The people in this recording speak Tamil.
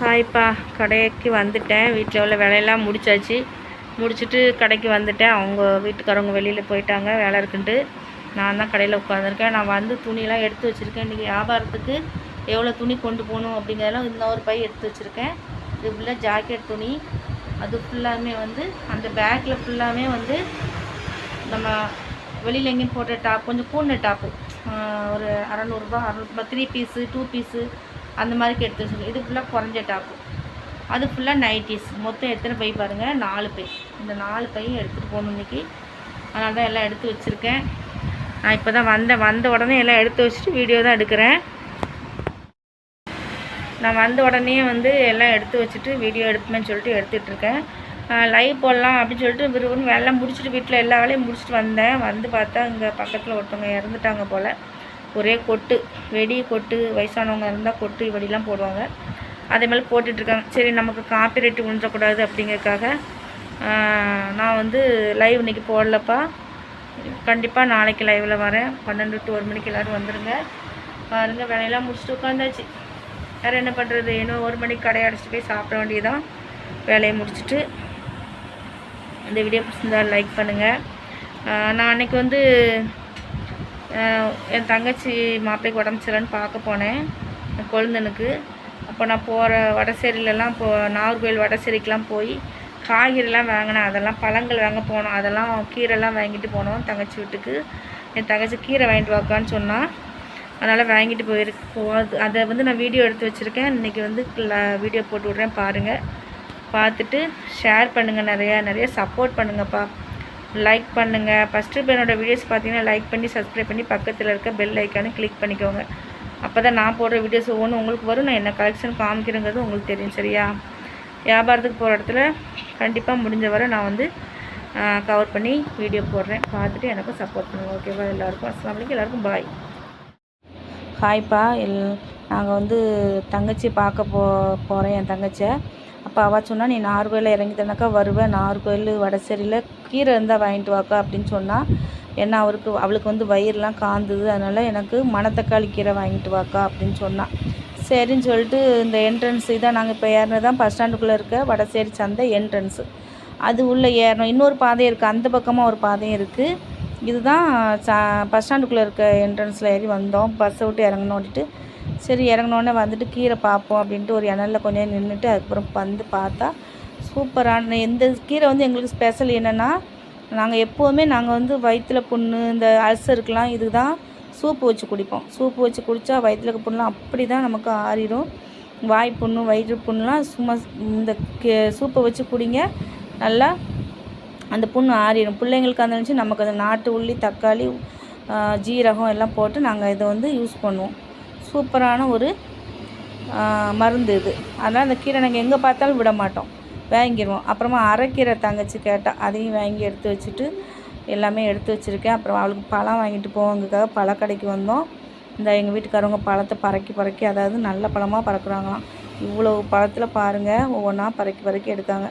ஹாய்ப்பா கடைக்கு வந்துட்டேன். வீட்டில் உள்ள வேலையெல்லாம் முடிச்சாச்சு. முடிச்சுட்டு கடைக்கு வந்துட்டேன். அவங்க வீட்டுக்காரவங்க வெளியில் போயிட்டாங்க. வேலை இருக்குன்ட்டு. நான் தான் கடையில் உட்காந்துருக்கேன் நான் வந்து துணியெல்லாம் எடுத்து வச்சுருக்கேன். இன்றைக்கி வியாபாரத்துக்கு எவ்வளோ துணி கொண்டு போகணும் அப்படிங்கிறதெல்லாம் இன்னொரு பை எடுத்து வச்சுருக்கேன். இது ஃபுல்லாக ஜாக்கெட் துணி. அது ஃபுல்லாமே வந்து அந்த பேக்கில் ஃபுல்லாமே வந்து நம்ம வெளியில் எங்கேயும் போட்ட டாப் கொஞ்சம் கூடின டாப்பு ஒரு அறநூறுபா அறநூறுபா த்ரீ பீஸு டூ பீஸு அந்த மாதிரிக்கு எடுத்து வச்சுருக்கேன் இது ஃபுல்லாக குறைஞ்ச டாப்பு அது ஃபுல்லாக நைட்டிஸ் மொத்தம் எத்தனை பை பாருங்கள் நாலு பை. இந்த நாலு பையும் எடுத்துகிட்டு போகணும் இன்றைக்கி அதனால தான் எல்லாம் எடுத்து வச்சுருக்கேன். நான் இப்போ தான் வந்தேன் வந்த உடனே எல்லாம் எடுத்து வச்சுட்டு வீடியோ தான் எடுக்கிறேன். நான் வந்த உடனே வந்து எல்லாம் எடுத்து வச்சுட்டு வீடியோ எடுப்பேன்னு சொல்லிட்டு எடுத்துகிட்டு இருக்கேன். லைவ் போடலாம் அப்படின்னு சொல்லிட்டு விரும்புன்னு வெள்ளம் முடிச்சுட்டு வீட்டில் எல்லா வேலையும் முடிச்சுட்டு வந்தேன். வந்து பார்த்தா இங்கே பக்கத்தில் ஒருத்தவங்க இறந்துட்டாங்க போல். ஒரே கொட்டு வெடி கொட்டு வயசானவங்க இருந்தால் கொட்டு வெடிலாம் போடுவாங்க. அதே மாதிரி போட்டுட்ருக்காங்க. சரி நமக்கு காப்பிரைட்டு உணரக்கூடாது அப்படிங்கிறதுக்காக நான் வந்து லைவ் இன்னைக்கு போடலப்பா. கண்டிப்பாக நாளைக்கு லைவில் வரேன். பன்னெண்டு டு ஒரு மணிக்கு எல்லோரும் வந்துடுங்க பாருங்கள் வேலையெல்லாம் முடிச்சுட்டு உட்காந்தாச்சு. வேறு என்ன பண்ணுறது இன்னும் ஒரு மணிக்கு கடை அடைச்சிட்டு போய் சாப்பிட வேண்டியதான் வேலையை முடிச்சுட்டு இந்த வீடியோ பிடிச்சிருந்தா லைக் பண்ணுங்கள் நான் அன்னைக்கு வந்து என் தங்கச்சி மாப்பிள்ளைக்கு உடம்பு சரியில்லைன்னு பார்க்க போனேன் என் கொழுந்தனுக்கு. அப்போ நான் போகிற வடசேரியிலலாம் போ நாகர்கோவில் வடசேரிக்கெலாம் போய் காய்கறிலாம் வாங்கினேன். அதெல்லாம் பழங்கள் வாங்க போனோம். அதெல்லாம் கீரைலாம் வாங்கிட்டு போனோம் தங்கச்சி வீட்டுக்கு. என் தங்கச்சி கீரை வாங்கிட்டு வாக்கான்னு சொன்னால் அதனால் வாங்கிட்டு போயிருக்கு போகுது அதை வந்து நான் வீடியோ எடுத்து வச்சுருக்கேன். இன்றைக்கி வந்து வீடியோ போட்டு விட்றேன் பாருங்கள் பார்த்துட்டு ஷேர் பண்ணுங்கள் நிறையா நிறைய சப்போர்ட் பண்ணுங்கப்பா. லைக் பண்ணுங்கள் ஃபஸ்ட்டு இப்போ என்னோடய வீடியோஸ் பார்த்தீங்கன்னா லைக் பண்ணி சப்ஸ்கிரைப் பண்ணி பக்கத்தில் இருக்க பெல் ஐக்கானு கிளிக் பண்ணிக்கோங்க. அப்போ தான் நான் போடுற வீடியோஸ் ஒவ்வொன்றும் உங்களுக்கு வரும். நான் என்ன கலெக்ஷன் காமிக்கிறேங்கிறது உங்களுக்கு தெரியும் சரியா? வியாபாரத்துக்கு போகிற இடத்துல கண்டிப்பாக முடிஞ்ச வரை நான் வந்து கவர் பண்ணி வீடியோ போடுறேன். பார்த்துட்டு எனக்கும் சப்போர்ட் பண்ணுங்கள் ஓகேவா எல்லாருக்கும். அஸ்லாம் வலைக்கும் எல்லாருக்கும் பாய் ஹாய்ப்பா எல் நாங்கள் வந்து தங்கச்சி பார்க்க போ போகிறேன் என் தங்கச்சியை. அப்போ அவள் சொன்னால் நீ நார்கோயிலில் இறங்கிட்டனாக்கா வருவேன் நார்கோயில் வடசேரியில் கீரை இருந்தால் வாங்கிட்டு வாக்கா அப்படின்னு சொன்னால் ஏன்னா அவருக்கு அவளுக்கு வந்து வயிறுலாம் காந்தது. அதனால் எனக்கு மணத்தக்காளி கீரை வாங்கிட்டு வாக்கா அப்படின்னு சொன்னான் சரின்னு சொல்லிட்டு இந்த என்ட்ரன்ஸ் இதான் நாங்கள் இப்போ ஏறினது தான். பஸ் ஸ்டாண்டுக்குள்ளே இருக்க வடசேரி சந்தை என்ட்ரன்ஸு அது உள்ளே ஏறணும். இன்னொரு பாதை இருக்குது அந்த பக்கமாக ஒரு பாதையும் இருக்குது இதுதான் ச பஸ் ஸ்டாண்டுக்குள்ளே இருக்க என்ட்ரன்ஸில் ஏறி வந்தோம். பஸ்ஸை விட்டு இறங்கணும் ஓட்டிட்டு சரி இறங்கினோடனே வந்துட்டு கீரை பார்ப்போம் அப்படின்ட்டு ஒரு இணலில் கொஞ்சம் நேரம் நின்றுட்டு அதுக்கப்புறம் வந்து பார்த்தா சூப்பரான இந்த கீரை வந்து எங்களுக்கு ஸ்பெஷல் என்னென்னா நாங்கள் எப்போவுமே நாங்கள் வந்து வயிற்றில் புண்ணு இந்த அல்சருக்கெலாம் இதுக்கு தான் சூப்பு வச்சு குடிப்போம். சூப்பு வச்சு குடித்தா வயிற்றில் புண்ணெலாம் புண்ணுலாம் அப்படி தான் நமக்கு ஆறிடும் வாய் புண்ணு வயிற்று புண்ணுலாம் சும்மா இந்த கே- சூப்பை வச்சு குடிங்க நல்லா அந்த புண்ணு ஆறிடும் பிள்ளைங்களுக்கு அந்த நினச்சி நமக்கு அந்த நாட்டு உள்ளி தக்காளி ஜீரகம் எல்லாம் போட்டு நாங்கள் இதை வந்து யூஸ் பண்ணுவோம். சூப்பரான ஒரு மருந்து இது. அதனால் அந்த கீரை நாங்கள் எங்கே பார்த்தாலும் விட மாட்டோம். வாங்கிடுவோம் அப்புறமா அரைக்கீரை தங்கச்சி கேட்டால் அதையும் வாங்கி எடுத்து வச்சுட்டு எல்லாமே எடுத்து வச்சுருக்கேன். அப்புறம் அவளுக்கு பழம் வாங்கிட்டு போவதுக்காக பழக்கடைக்கு வந்தோம். இந்த எங்கள் வீட்டுக்காரவங்க பழத்தை பறக்கி பறக்கி அதாவது நல்ல பழமாக பறக்குறாங்களாம். இவ்வளோ பழத்தில் பாருங்கள் ஒவ்வொன்றா பறக்கி பறக்கி எடுக்காங்க.